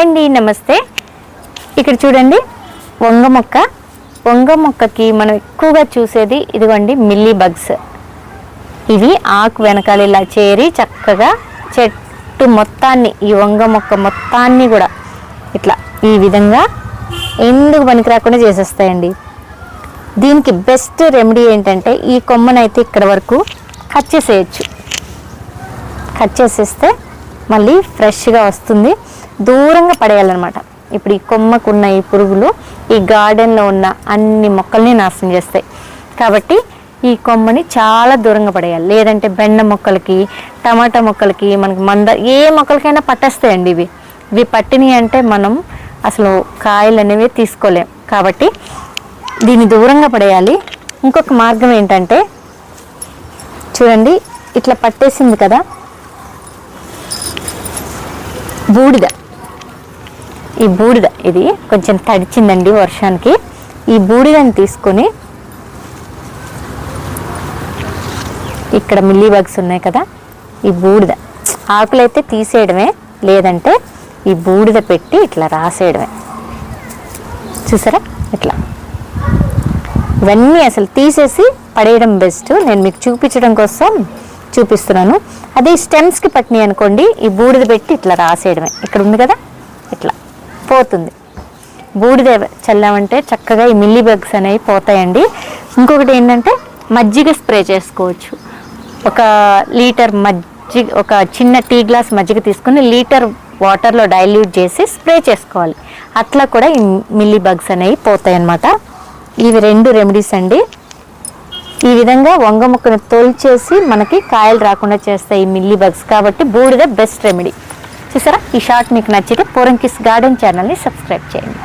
అండి నమస్తే. ఇక్కడ చూడండి వంగ మొక్క. వంగ మొక్కకి మనం ఎక్కువగా చూసేది ఇదిగోండి మిల్లీ బగ్స్. ఇవి ఆకు వెనకాల ఇలా చేరి చక్కగా చెట్టు మొత్తాన్ని ఈ వంగ మొక్క మొత్తాన్ని కూడా ఇట్లా ఈ విధంగా ఎందుకు పనికి రాకుండా చేసేస్తాయండి. దీనికి బెస్ట్ రెమెడీ ఏంటంటే ఈ కొమ్మనైతే ఇక్కడ వరకు కట్ చేసేయచ్చు. కట్ చేసేస్తే మళ్ళీ ఫ్రెష్గా వస్తుంది. దూరంగా పడేయాలన్నమాట. ఇప్పుడు ఈ కొమ్మకున్న ఈ పురుగులు ఈ గార్డెన్లో ఉన్న అన్ని మొక్కల్ని నాశనం చేస్తాయి. కాబట్టి ఈ కొమ్మని చాలా దూరంగా పడేయాలి. లేదంటే బెండ మొక్కలకి టమాటా మొక్కలకి మనకి మంద ఏ మొక్కలకైనా పట్టేస్తాయండి ఇవి. ఇవి పట్టినాయి అంటే మనం అసలు కాయలు అనేవి తీసుకోలేం. కాబట్టి దీన్ని దూరంగా పడేయాలి. ఇంకొక మార్గం ఏంటంటే చూడండి ఇట్లా పట్టేసింది కదా? బూడిద. ఈ బూడిద ఇది కొంచెం తడిచిందండి వర్షానికి. ఈ బూడిదని తీసుకొని ఇక్కడ మిల్లీ బగ్స్ ఉన్నాయి కదా ఈ బూడిద. ఆకులైతే తీసేయడమే లేదంటే ఈ బూడిద పెట్టి ఇట్లా రాసేయడమే. చూసారా? ఇట్లా. ఇవన్నీ అసలు తీసేసి పడేయడం బెస్ట్ నేను మీకు చూపించడం కోసం చూపిస్తున్నాను. అదే స్టెమ్స్కి పట్టినాయి అనుకోండి ఈ బూడిద పెట్టి ఇట్లా రాసేయడమే. ఇక్కడ ఉంది కదా? ఇట్లా. పోతుంది బూడిద చల్లామంటే చక్కగా ఈ మిల్లీ బగ్స్ అనేవి పోతాయండి. ఇంకొకటి ఏంటంటే మజ్జిగ స్ప్రే చేసుకోవచ్చు. ఒక లీటర్ మజ్జిగ ఒక చిన్న టీ గ్లాస్ మజ్జిగ తీసుకుని లీటర్ వాటర్లో డైల్యూట్ చేసి స్ప్రే చేసుకోవాలి. అట్లా కూడా ఈ మిల్లీ బగ్స్ అనేవి పోతాయి అన్నమాట ఇవి రెండు రెమెడీస్ అండి. ఈ విధంగా వంగ ముక్కను తోల్చేసి మనకి కాయలు రాకుండా చేస్తాయి ఈ మిల్లీ బగ్స్. కాబట్టి బూడిద బెస్ట్ రెమెడీ. చూసారా? ఈ షార్ట్ మీకు నచ్చితే పోరంకిస్ గార్డెన్ ఛానల్ని సబ్స్క్రైబ్ చేయండి.